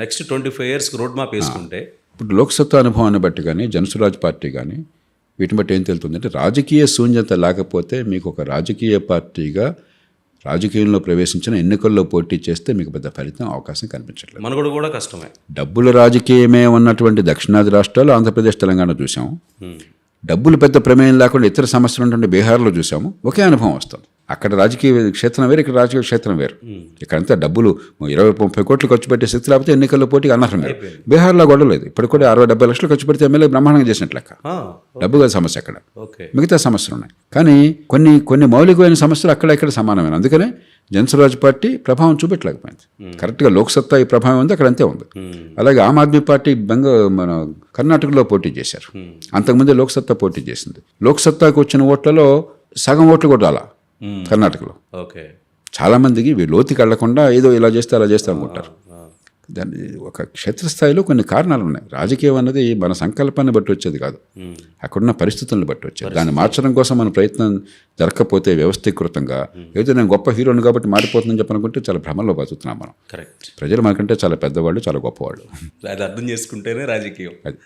Next twenty five ఇయర్స్కి road map వేసుకుంటే ఇప్పుడు లోక్సత్తా అనుభవాన్ని బట్టి కానీ జనసురాజ్ పార్టీ కానీ వీటిని బట్టి ఏం తెలుతుందంటే రాజకీయ శూన్యత లేకపోతే మీకు ఒక రాజకీయ పార్టీగా రాజకీయంలో ప్రవేశించిన ఎన్నికల్లో పోటీ చేస్తే మీకు పెద్ద ఫలితం అవకాశం కనిపించట్లేదు. మనగడ కూడా కష్టమే. డబ్బుల రాజకీయమే ఉన్నటువంటి దక్షిణాది రాష్ట్రాలు ఆంధ్రప్రదేశ్ తెలంగాణ చూసాము. డబ్బులు పెద్ద ప్రమేయం లేకుండా ఇతర సమస్యలు ఉన్నటువంటి బీహార్లో చూసాము ఒకే అనుభవం వస్తుంది. అక్కడ రాజకీయ క్షేత్రం వేరు ఇక్కడ రాజకీయ క్షేత్రం వేరు. ఇక్కడంతా డబ్బులు ఇరవై ముప్పై కోట్లు ఖర్చు పెట్టే శక్తి లేకపోతే ఎన్నికల్లో పోటీకి అనర్హం లేదు బీహార్లో గొడవ లేదు. ఇప్పుడు కూడా అరవై డెబ్బై లక్షలు ఖర్చు పెడితే ఎమ్మెల్యే బ్రహ్మాండంగా చేసినట్లు లెక్క. డబ్బు కాదు సమస్య అక్కడ. ఓకే. మిగతా సమస్యలు ఉన్నాయి. కానీ కొన్ని కొన్ని మౌలికమైన సమస్యలు అక్కడ ఇక్కడ సమానమైన. అందుకనే జనసురాజ్ పార్టీ ప్రభావం చూపెట్టలేకపోయింది. కరెక్ట్గా లోక్సత్తా ఈ ప్రభావం ఉంది అక్కడ అంతే ఉంది అలాగే ఆమ్ ఆద్మీ పార్టీ బెంగ మన కర్ణాటకలో పోటీ చేశారు. అంతకుముందే లోక్సత్తా పోటీ చేసింది. లోక్సత్తాకు వచ్చిన ఓట్లలో సగం ఓట్లు కూడా రాలా. కర్ణాటకలో. ఓకే. చాలామందికి లోతుకి వెళ్ళకుండా ఏదో ఇలా చేస్తే అలా చేస్తే అనుకుంటారు. దాన్ని ఒక క్షేత్రస్థాయిలో కొన్ని కారణాలు ఉన్నాయి. రాజకీయం అన్నది మన సంకల్పాన్ని బట్టి వచ్చేది కాదు. అక్కడున్న పరిస్థితులను బట్టి వచ్చేది. దాన్ని మార్చడం కోసం మన ప్రయత్నం జరగకపోతే వ్యవస్థీకృతంగా ఏదో నేను గొప్ప హీరోని కాబట్టి మారిపోతుందని చెప్పనుకుంటే చాలా భ్రమలో బతుకుతున్నాం మనం. కరెక్ట్. ప్రజలు మనకంటే చాలా పెద్దవాళ్ళు చాలా గొప్పవాళ్ళు. అది అర్థం చేసుకుంటేనే రాజకీయం. అది.